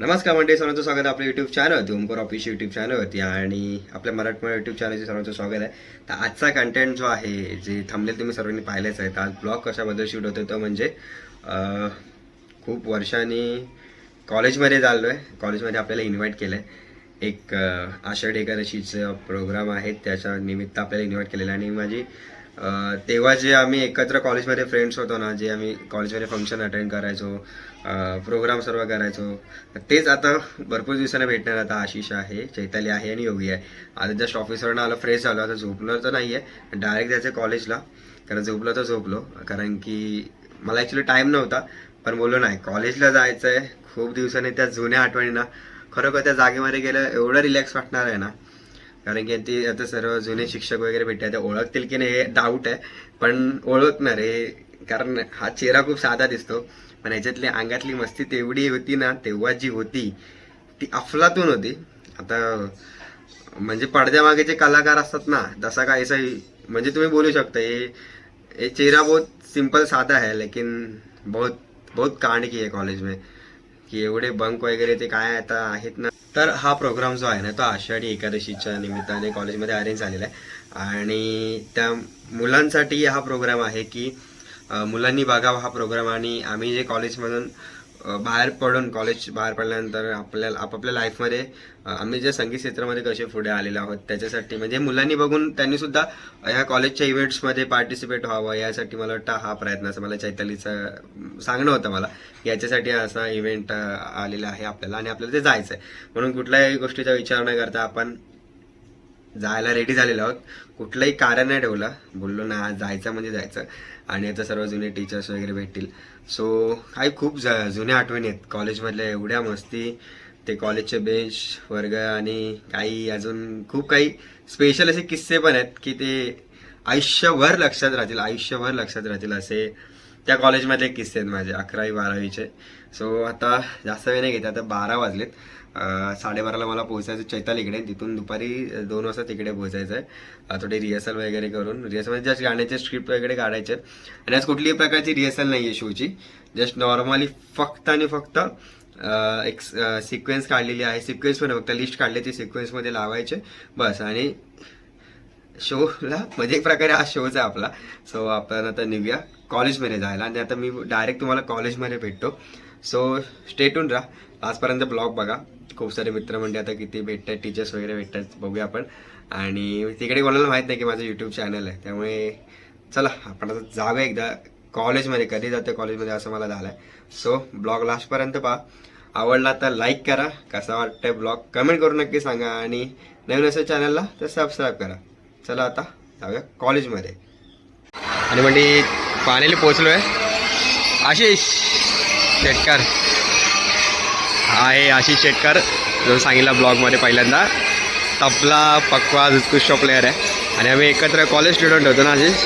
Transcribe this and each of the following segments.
नमस्कार मंडळी सर्वांचं स्वागत आहे आपल्या YouTube channel Omkar office YouTube चॅनलवरती आणि आपल्या मराठमोळ्या युट्यूब चॅनलचे सर्वांचं स्वागत आहे. तर आजचा कंटेंट जो आहे जे थांबलेल तुम्ही सर्वांनी पाहिलेच आहे तर आज ब्लॉग कशाबद्दल शूट होतो तो म्हणजे खूप वर्षांनी कॉलेजमध्ये चाललो आहे कॉलेजमध्ये आपल्याला इन्व्हाइट केलं आहे एक आषाढी एकादशीचं प्रोग्राम आहे त्याच्या निमित्त आपल्याला इन्व्हाइट केलेलं आहे. आणि माझी तेव्हा जे आम्ही एकत्र कॉलेजमध्ये फ्रेंड्स होतो ना जे आम्ही कॉलेजमध्ये फंक्शन अटेंड करायचो प्रोग्राम सर्व करायचो तेच आता भरपूर दिवसांनी भेटणार आता आशिष आहे चैताली आहे आणि योगी आहे. आता जस्ट ऑफिसवरनं आलं फ्रेश झालो आता झोपलं तर नाही आहे डायरेक्ट जायचं कॉलेजला कारण झोपलं तर झोपलो कारण की मला ॲक्च्युली टाईम नव्हता पण बोललो नाही कॉलेजला जायचं आहे खूप दिवसांनी त्या जुन्या आठवणींना खरोखर त्या जागेमध्ये गेलं एवढं रिलॅक्स वाटणार आहे ना कारण की ते आता सर्व जुने शिक्षक वगैरे भेटतात ते ओळखतील की नाही हे डाऊट आहे. पण ओळखणार हे कारण हा चेहरा खूप साधा दिसतो. पण ह्याच्यातली अंगातली मस्ती तेवढी होती ना तेव्हा जी होती ती अफलातून होती. आता म्हणजे पडद्यामागे जे कलाकार असतात ना तसा काहीसा म्हणजे तुम्ही बोलू शकता हे हे चेहरा बहुत सिंपल साधा आहे लेकिन बहुत बहुत कांड की आहे कॉलेज में. की एवढे बंक वगैरे ते काय आता आहेत ना. तर हा प्रोग्राम जो आहे ना तो आषाढी एकादशीच्या निमित्ताने कॉलेजमध्ये अरेंज झालेला आहे. आणि त्या मुलांसाठी हा प्रोग्राम आहे की मुलांनी बघावा हा प्रोग्राम आणि आम्ही जे कॉलेजमधून बाहेर पडून कॉलेज बाहेर पडल्यानंतर आपल्याला आपापल्या लाईफमध्ये आम्ही जे संगीत क्षेत्रामध्ये कसे पुढे आलेलो आहोत त्याच्यासाठी म्हणजे मुलांनी बघून त्यांनी सुद्धा ह्या कॉलेजच्या इव्हेंट्समध्ये पार्टिसिपेट व्हावं यासाठी मला वाटतं हा प्रयत्न असं मला चैतालीचं सांगणं होतं मला याच्यासाठी असा इव्हेंट आलेला आहे आपल्याला आणि आपल्याला ते जायचं आहे म्हणून कुठल्याही गोष्टीचा विचार न करता आपण जायला रेडी झालेलो आहोत. कुठलंही कारण नाही ठेवलं बोललो ना आज जायचं म्हणजे जायचं. आणि आता सर्व जुने टीचर्स वगैरे भेटतील. सो काही खूप ज- जुन्या आठवणी आहेत. कॉलेजमधल्या एवढ्या मस्ती ते कॉलेजचे बेंच वर्ग आणि काही अजून खूप काही स्पेशल असे किस्से पण आहेत की ते आयुष्यभर लक्षात राहतील आयुष्यभर लक्षात राहतील असे त्या कॉलेजमधले किस्से आहेत माझे अकरावी बारावीचे. सो आता जास्त वेळ नाही घेत आता बारा वाजलेत. साडेबाराला मला पोहोचायचं चैताल इकडे तिथून दुपारी दोन वाजता तिकडे पोहोचायचं आहे. थोडे थोडी रिहर्सल वगैरे करून रिहर्सलमध्ये म्हणजे जस्ट गाण्याचे स्क्रिप्ट वगैरे काढायचे आणि आज कुठलीही प्रकारची रिहर्सल नाही आहे शोची. जस्ट नॉर्मली फक्त आणि फक्त एक सिक्वेन्स काढलेली आहे. सिक्वेन्स पण फक्त लिस्ट काढली ती सिक्वेन्समध्ये लावायचे. बस. आणि शोला म्हणजे एक प्रकारे हा शोच आहे आपला. सो आपण आता निघूया कॉलेजमध्ये जायला. आणि आता मी डायरेक्ट तुम्हाला कॉलेजमध्ये भेटतो. सो स्टेटून राहा. आजपर्यंत ब्लॉग बघा. खूप सारे मित्र म्हणजे आता किती भेटतात टीचर्स वगैरे भेटतात बघूया आपण. आणि तिकडे कोणाला माहीत नाही की माझं यूट्यूब चॅनल आहे. त्यामुळे चला आपण आता जाऊया एकदा कॉलेजमध्ये कधी जाते कॉलेजमध्ये असं मला झालं आहे सो ब्लॉग लास्टपर्यंत पहा. आवडला तर लाईक करा. कसा वाटतंय ब्लॉग कमेंट करून नक्की सांगा. आणि नवीन असेल चॅनलला तर सबस्क्राईब करा. चला आता जाऊया कॉलेजमध्ये आणि म्हणजे पाण्याला पोचलो आहे आशिष! शेटकर. आहे आशिष शेटकर जो सांगितला ब्लॉगमध्ये पहिल्यांदा. तबला पक्वा उत्कृष्ट प्लेअर आहे. आणि आम्ही एकत्र कॉलेज स्टुडंट होतो ना आशिष?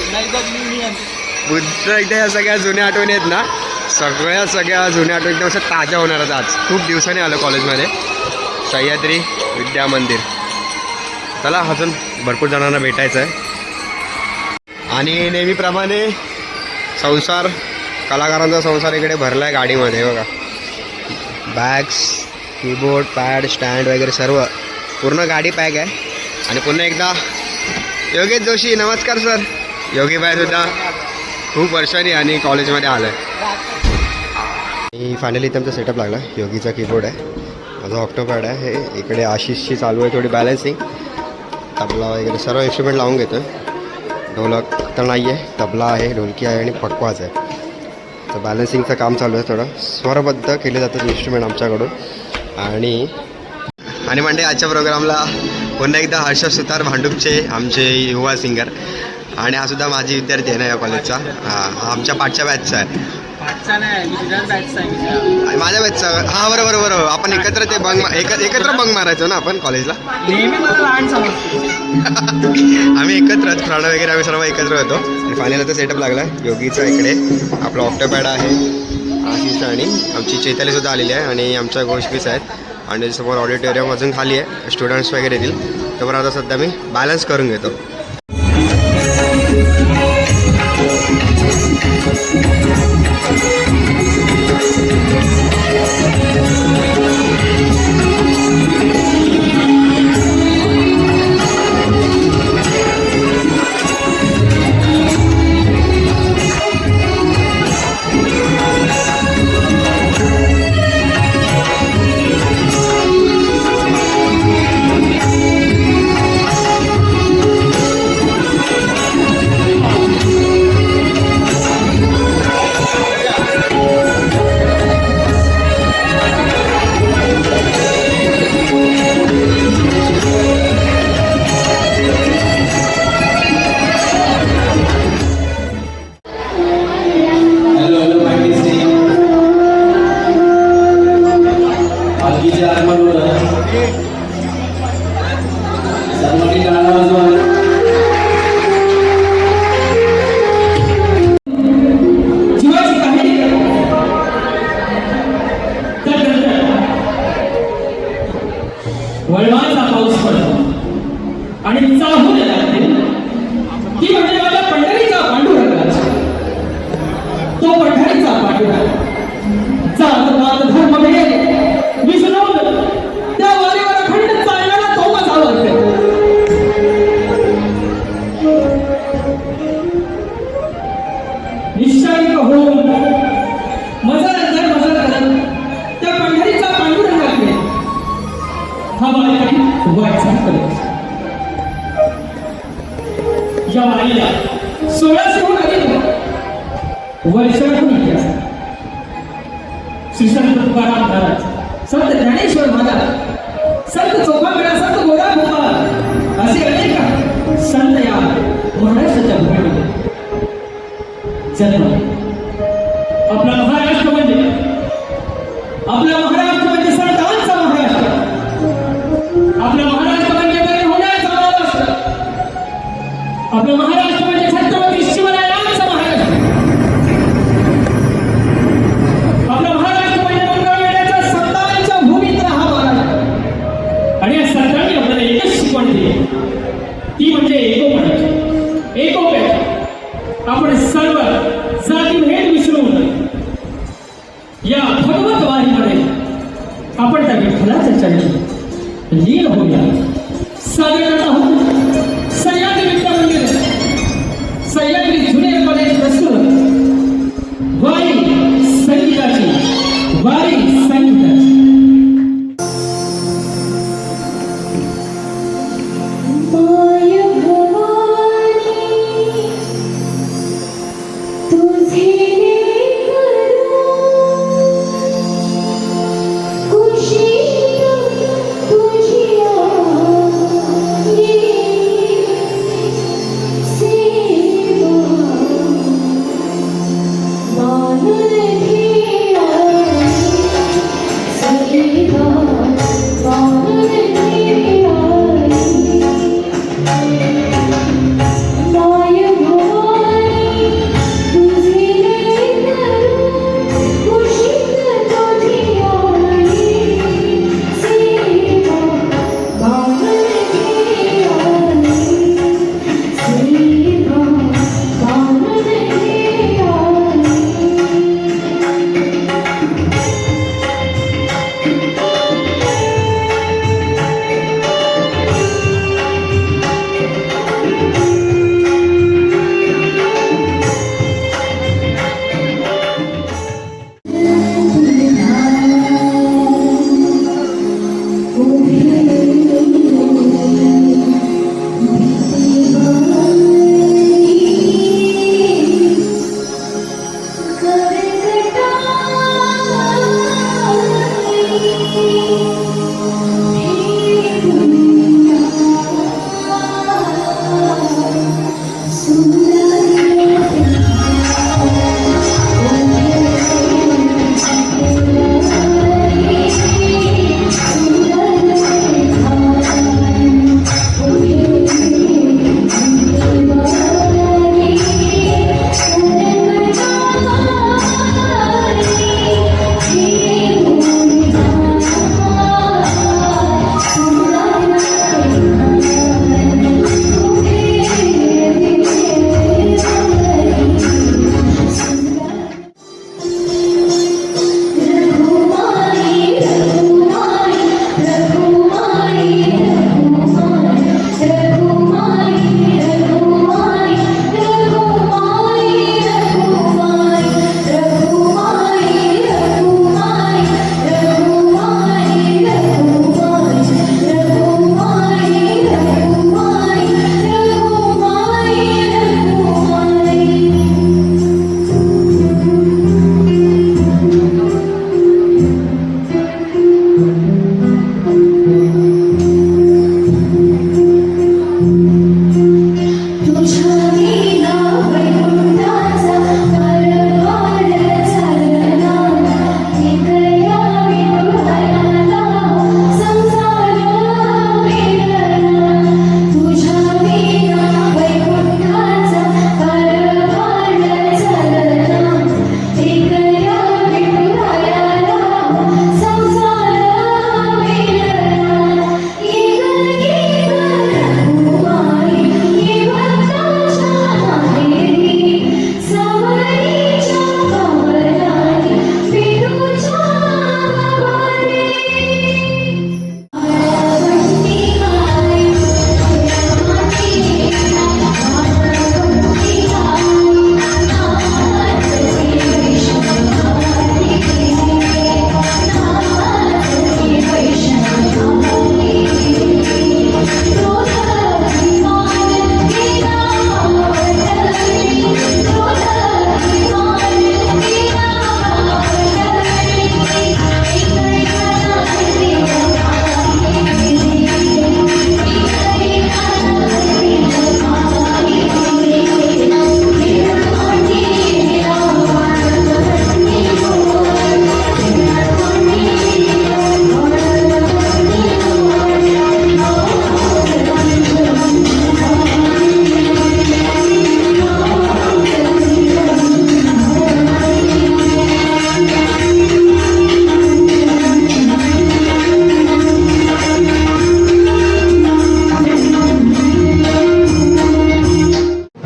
बुद्ध एकदा या सगळ्या जुन्या आठवणी आहेत ना सगळ्या सगळ्या जुन्या आठवणी एकदम असं ताज्या होणार आहेत आज. खूप दिवसांनी आलो कॉलेजमध्ये सह्याद्री विद्या मंदिर. चला अजून भरपूर जणांना भेटायचं आहे आणि नेहमीप्रमाणे संसार कलाकारांचा संसार इकडे भरला आहे गाडीमध्ये बघा. बॅग्स कीबोर्ड पॅड स्टँड वगैरे सर्व. पूर्ण गाडी पॅक आहे. आणि पुन्हा एकदा योगेश जोशी नमस्कार सर योगी सुद्धा खूप वर्षांनी आणि कॉलेजमध्ये आलं आहे आणि फायनली त्यांचा सेटअप लागला. योगीचा कीबोर्ड आहे. माझा ऑक्टोपॅड आहे. हे इकडे आशिषची चालू आहे थोडी बॅलन्सिंग तबला वगैरे सर्व इन्स्ट्रुमेंट लावून घेतो ढोलक तर नाही आहे तबला आहे ढोलकी आहे आणि पक्वाच आहे. तर बॅलन्सिंगचं काम चालू आहे थोडं. स्वरबद्ध केले जातात इन्स्ट्रुमेंट आमच्याकडून. आणि आणि म्हणजे आजच्या प्रोग्रामला पुन्हा एकदा हर्ष सुतार भांडूपचे आमचे युवा सिंगर आणि हा सुद्धा माझी विद्यार्थी आहे ना या कॉलेजचा आमच्या पाठच्या बॅचचा आहे. पाठचा नाही मी तुझ्याच बॅचचा आहे मित्र. आणि माझ्या बॅचचा हा बरोबर बरोबर आपण एकत्र ते बंग एक एकत्र बंग मारायचो ना आपण कॉलेजला नेहमी मला लहान समजतो. आम्ही एकत्रच. फ्राड वगैरे आम्ही सर्व एकत्र होतो. आणि फायनल आता सेटअप लागला योगीचा इकडे. आपला ऑक्टोपॅड आहे. आशिष आणि आमची चैताली सुद्धा आलेली आहे. आणि आमच्या गोष्टीस आहेत आणि समोर ऑडिटोरियम अजून खाली आहे. स्टुडंट्स वगैरे येतील. तर आता सध्या मी बॅलन्स करून घेतो. senin Sadaka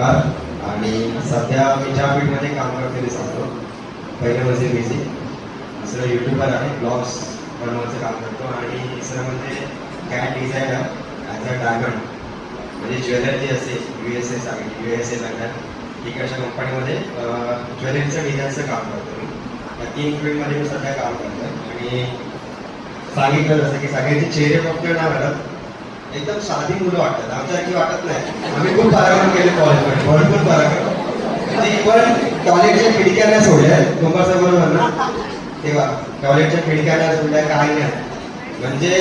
नमस्कार आणि सध्या मी ज्या फील्डमध्ये काम करते ते सांगतो. पहिले म्हणजे म्युझिक दुसरं युट्यूबर आहे ब्लॉग्स बनवायचं काम करतो. आणि तिसरं म्हणजे CAD designer as a diamond म्हणजे ज्वेलरी जे असेल यू एस ए सांगितली यू एस ए ठीक अशा कंपनीमध्ये ज्वेलरीचं डिझाईनचं काम करतो मी. या तीन फील्डमध्ये मी सध्या काम करतो आणि सांगितलं जसं की सगळ्यांचे चेहरे फक्त नाही मिळत एकदम साधी मुलं वाटतात. आमच्यासारखी वाटत नाही. आम्ही खूप पराक्रम केले कॉलेजमध्ये भरपूर पराक्रम पण इव्हन टॉयलेटच्या सोडल्या तुम्हाला बरोबर ना तेव्हा टॉयलेटच्या खिडक्याला सोडल्या. काय नाही. म्हणजे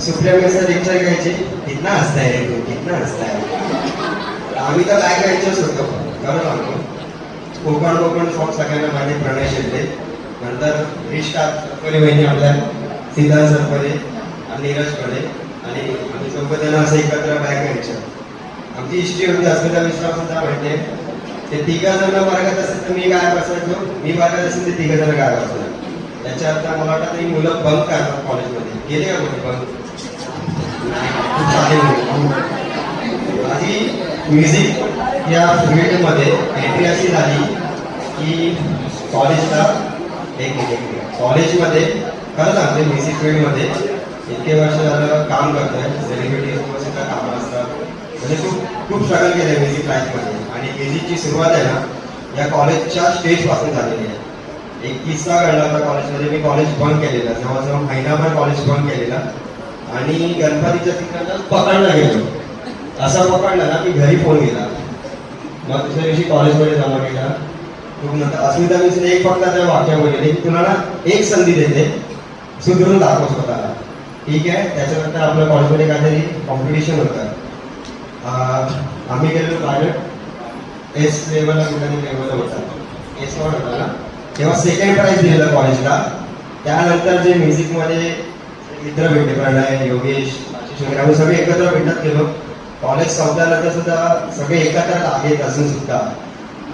सुप्रिया सर लेक्चर घ्यायचे. कितना हसताय रे तू? कितना हसताय आम्ही तर काय घ्यायचंच होतो खरं सांगतो कोकण कोकण सॉंग सगळ्यांना माझे प्रणय शिंदे. नंतर रिष्टा सरपरे वहिनी आपल्या सिद्धार्थ सरपरे आणि नीरज पडे आणि आम्ही असं एकत्र बॅग घ्यायचं आमची हिस्ट्री होती अस्मिता मिश्रा सुद्धा माहिती ते तिघं जण वर्गात असेल तर मी काय बसायचो मी वर्गात असेल ते तिघं जण काय बसायचो त्याच्या अर्थ मला वाटतं ही मुलं बंक करतात कॉलेजमध्ये गेले का कुठे बंक खूप माझी म्युझिक या फील्डमध्ये एंट्री अशी झाली की कॉलेजला एक कॉलेजमध्ये खरं सांगते म्युझिक फील्डमध्ये इतके वर्ष झालं काम करतोय. सेलिब्रिटी सुद्धा कामं असतात. म्हणजे खूप खूप स्ट्रगल केलं म्युझिक लाईफमध्ये आणि म्युझिकची सुरुवात आहे ना या कॉलेजच्या स्टेजपासून झालेली आहे. एक किस्सा घडला होता कॉलेजमध्ये मी कॉलेज बंद केलेला. जवळजवळ महिनाभर कॉलेज बंद केलेला. आणि गणपतीच्या तिकडनं पकडला गेलो. असा पकडला ना की घरी फोन गेला. मग दुसऱ्या दिवशी कॉलेजमध्ये जमा केला. खूप नंतर अस्मिता मिश्र एक फक्त त्या वाक्य बोलले की तुला एक संधी देते. सुधरून दाखव स्वतःला. ठीक आहे त्याच्यानंतर आपल्या कॉलेजमध्ये काहीतरी कॉम्पिटिशन होतं. आम्ही गेलो प्रायव्हेट एस लेवलला कुठल्या लेवलला होता. एस वन होता ना? तेव्हा सेकंड प्राईज दिलेला कॉलेजला त्यानंतर जे म्युझिकमध्ये मित्र भेटले प्रणय योगेश आशिष वगैरे आम्ही सगळे एकत्र भेटत गेलो. कॉलेज संपल्यानंतर सुद्धा सगळे एकत्र आहेत असून सुद्धा.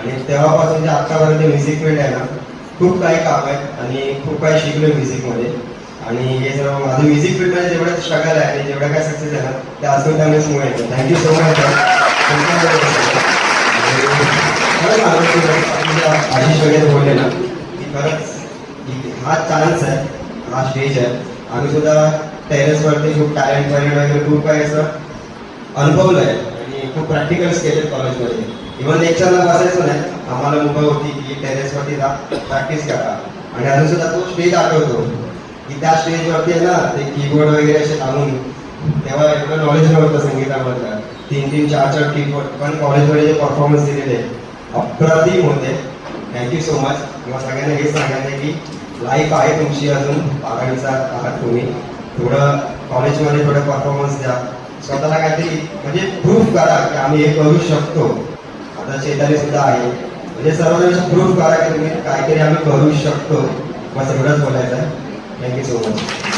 आणि तेव्हापासून जे आत्तापर्यंत म्युझिक फील्ड आहे ना खूप काही काम आहे आणि खूप काही शिकलो म्युझिकमध्ये आणि हे सर्व माझं म्युझिक फील्डमध्ये जेवढं स्ट्रगल आहे आणि जेवढं काय सक्सेस आहे ना ते अस्मिता मिसमुळे येतं थँक्यू सो मच आशिष वगैरे बोलले ना की खरंच हा चान्स आहे हा स्टेज आहे. आम्ही सुद्धा टेरेसवरती खूप टॅलेंट वगैरे वगैरे खूप काही असं अनुभवलं आहे. आणि खूप प्रॅक्टिकल्स केले कॉलेजमध्ये इव्हन लेक्चरला बसायचं नाही आम्हाला मुंबई होती की टेरेसवरती जा प्रॅक्टिस करा. आणि अजून सुद्धा तो स्टेज आठवतो. की त्या स्टेजवरती आहे ना ते कीबोर्ड वगैरे असे आणून तेव्हा एवढं नॉलेज नव्हतं संगीतामधलं. तीन तीन चार चार कीबोर्ड पण कॉलेजमध्ये जे परफॉर्मन्स दिलेले अप्रतिम होते. थँक्यू सो मच किंवा सगळ्यांना हेच सांगायचं की लाईफ आहे तुमची अजून आघाडीचा आहात तुम्ही. थोडं कॉलेजमध्ये थोडं परफॉर्मन्स द्या. स्वतःला काहीतरी म्हणजे प्रूफ करा की आम्ही हे करू शकतो. आता शेतारी सुद्धा आहे. म्हणजे सर्वजण प्रूफ करा की तुम्ही काहीतरी आम्ही करू शकतो. बस एवढंच बोलायचं आहे थँक्यू सो मच तुमचे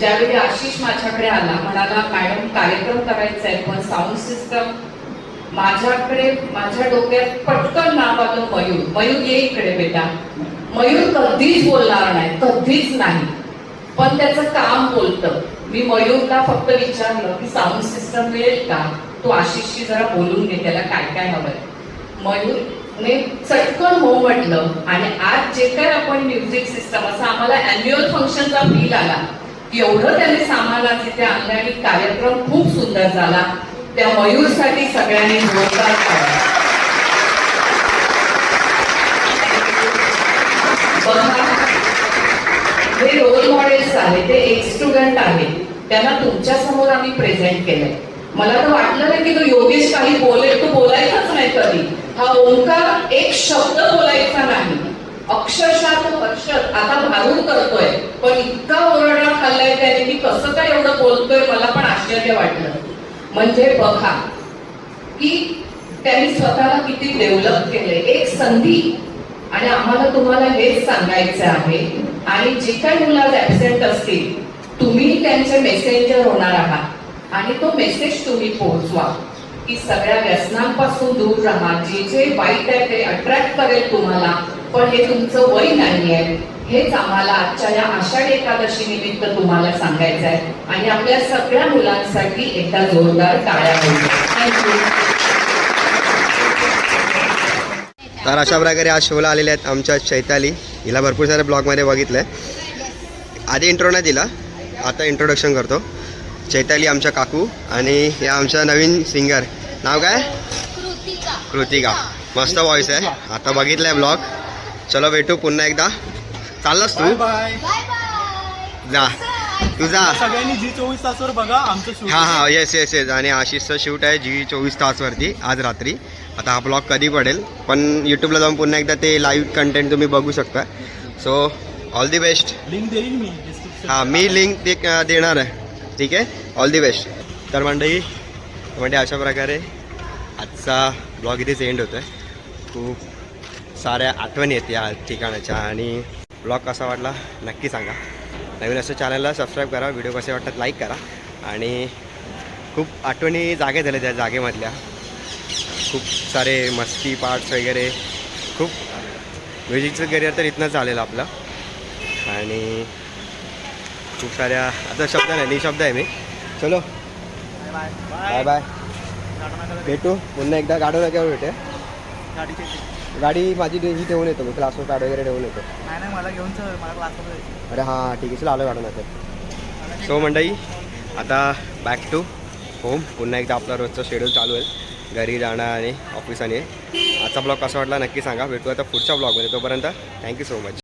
ज्यावेळी आशिष माझ्याकडे आला म्हणाला मॅडम कार्यक्रम करायचा आहे पण साऊंड सिस्टम माझ्याकडे माझ्या डोक्यात पटकन नाव आलं मयूर मयूर ये इकडे बेटा. मयूर कधीच बोलणार नाही कधीच नाही. पण त्याचं काम बोलतं. मी मयूरला फक्त विचारलं की साऊंड सिस्टम मिळेल का? तू आशिषशी जरा बोलून घे त्याला काय काय हवंय. मयूरने चटकन हो म्हटलं आणि आज जे काय आपण म्युझिक सिस्टम असं आम्हाला अॅन्युअल फंक्शनचा फील आला एवढं त्यांनी सामान तिथे इथे आणलं आणि कार्यक्रम खूप सुंदर झाला. त्या मयूरसाठी सगळ्यांनी जोरदार हे रोल मॉडेल्स आहे ते एक स्टुडंट आहे. त्यांना तुमच्यासमोर आम्ही प्रेझेंट केलंय. मला तर वाटलं नाही की तो योगेश काही बोलेल तो बोलायचाच नाही कधी. हा ओंकार एक शब्द बोलायचा नाही. अक्षरशः तो हर्षद आता भारून करतोय. पण इतका ओरडा खाल्लाय त्याने की कसं काय एवढं बोलतोय मला पण आश्चर्य वाटलं. म्हणजे बघा की त्यांनी स्वतःला किती डेव्हलप केलंय. एक संधी. आणि आम्हाला तुम्हाला हेच सांगायचं आहे. आणि जे काही मुलं ऍबसेंट असतील तुम्ही त्यांचे मेसेंजर होणार आहात. आणि तो मेसेज तुम्ही पोहोचवा. की सगळ्या व्यसनांपासून दूर राहा. जे जे वाईट आहे ते अट्रॅक्ट करेल तुम्हाला. पण हे तुमचं वय नाही आहे हेच आम्हाला आजच्या या आषाढी एकादशी निमित्त तुम्हाला सांगायचं आहे. आणि आपल्या सगळ्या मुलांसाठी एकदा जोरदार टाळ्या होईल. थँक्यू तर अशा प्रकारे आज शोला आलेले आहेत आमच्या चैताली. हिला भरपूर साऱ्या ब्लॉगमध्ये बघितलं आहे आधी इंट्रो नाही दिला आता इंट्रोडक्शन करतो. चैताली आमच्या काकू आणि या आमच्या नवीन सिंगर नाव काय? कृतिका. मस्त व्हॉइस आहे. आता बघितलं आहे ब्लॉग चलो भेटू पुन्हा एकदा. चाललास तू? जा. तू जा. सगळ्यांनी जी चोवीस तासवर बघा आमचं शूट हां हां येस येस येस आणि आशिषचं शूट आहे जी चोवीस तासवरती आज रात्री. आता हा ब्लॉग कधी पडेल? पण यूट्यूबला जाऊन पुन्हा एकदा ते लाईव्ह कंटेंट तुम्ही बघू शकता. So all the best link देईन मी हां मी लिंक ते देणार आहे. ठीक आहे? ऑल दी बेस्ट तर मंडळी म्हणजे अशा प्रकारे आजचा ब्लॉग इथेच एंड होतो आहे खूप साऱ्या आठवणी आहेत या ठिकाणाच्या आणि ब्लॉग कसा वाटला नक्की सांगा. नवीन असं चॅनलला सबस्क्राईब करा व्हिडिओ कसे वाटतात लाईक करा आणि खूप आठवणी जागे झाल्या त्या जागेमधल्या. खूप सारे मस्ती पार्ट्स वगैरे खूप म्युझिकचं करिअर तर इथनंच झालेलं आपलं. आणि खूप साऱ्या आता शब्द नाही निशब्द आहे मी. चलो. बाय बाय भेटू. पुन्हा एकदा गाडो नक्यावर भेटे गाडी माझी ही ठेवून येतो मी क्लासवर कार्ड वगैरे ठेवून येतो. नाही नाही मला घेऊन चल मला क्लासमध्ये जायचं. अरे हां ठीक आहे चला आलो गाडो नका सो मंडळी आता बॅक टू होम पुन्हा एकदा आपला रोजचं शेड्यूल चालू आहे. घरी जाणं आणि ऑफिस आणि आजचा ब्लॉग कसा वाटला नक्की सांगा. भेटू आता पुढच्या ब्लॉगमध्ये तोपर्यंत थँक्यू सो मच